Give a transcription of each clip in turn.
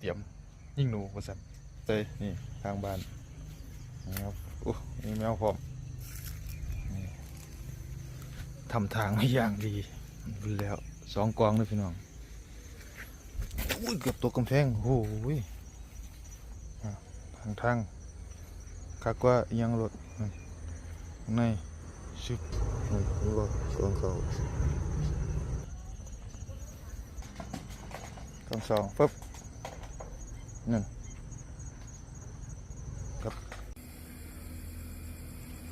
เตรียมยิ่งหนูประสันเตยนี่ทางบ้านนะครับโอ้นี่แมวพร้อมทำทางให้อย่างดีดูแล้วสองกองเลยพี่น้องอุ้ยเกือบตกกำแพงโอ้ยทางทางคักว่ายังรถในชิบนี่นี่ก็สองเขาสองสองปึ๊บ นั่นครับ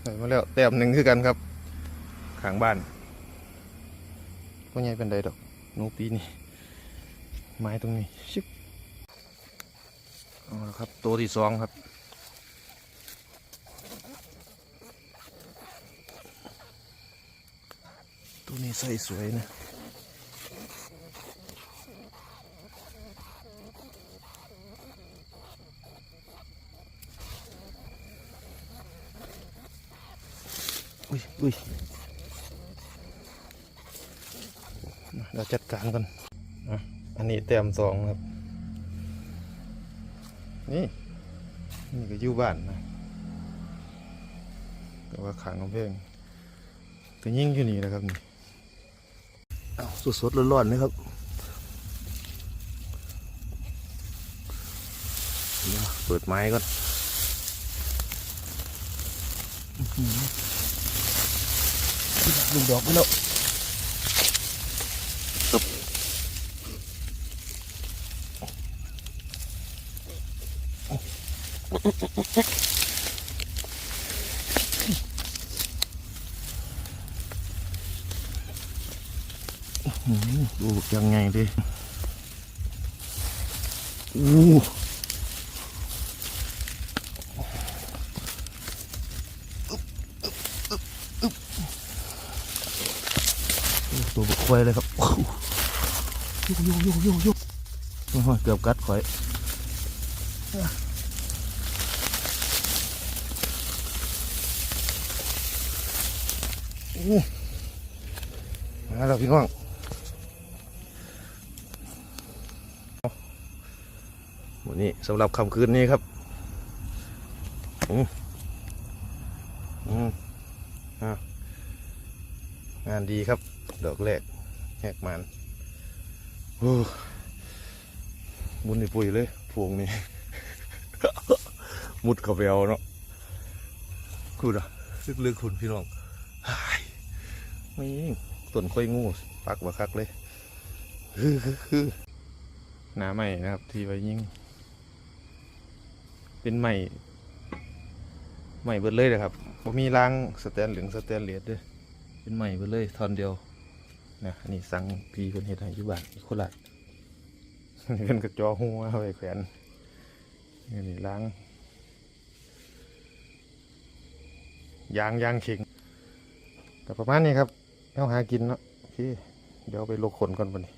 ใส่มาแล้วแต้มหนึ่งคือกันครับขางบ้านก็ใหญ่เป็นไดดอกนูปีนี่ไม้ตรงนี้ชิบเอาละครับตัวที่สองครับตัวนี้ใส่สวยนะ อุ้ยอุ้ยมาเราจัดการกันอะอันนี้เต็มสองครับ นี่ นี่ก็อยู่บ้านนะแต่ว่าขังกำแพงก็ยิ่งอยู่นี่นะครับนี่เอาสดๆร้อนๆนะครับเดี๋ยวเปิดไม้ก่อน ลูกดอกไปแล้ ตัวบุกควายเลยครับโยโยโยโยโยเกือบกัดข่อยมาแล้วพี่น้องวันนี้สำหรับค่ำคืนนี้ครับอืมอืมอะงานดีครับ ดอกแรกแหกมันโอ้มุนในปุ๋ยเลยพวงนี้ มุดเข้าไปเอาเนาะคุณอะลึกๆคุณพี่น้องหายไม่ต้นค่อยงูปักบัคักเลยฮือหนาใหม่นะครับ ที่ไว้ยิ่ง เป็นใหม่ใหม่เบิดเลยนะครับผมมีรางสแตนเหลืองสแตนเลสด้วยเป็นใหม่เบิดเลยทอนเดียว นะนี่สั่งพีเป็นเฮ็ดให้อยู่บ้านที่โคราชนี่เป็นกระจอหัวเอาไปแขวนนี่นี่ล้างยางยางเข่งแต่ประมาณนี้ครับเอาหากินเนาะพี่เดี๋ยวไปลกขนก่อนปะนี่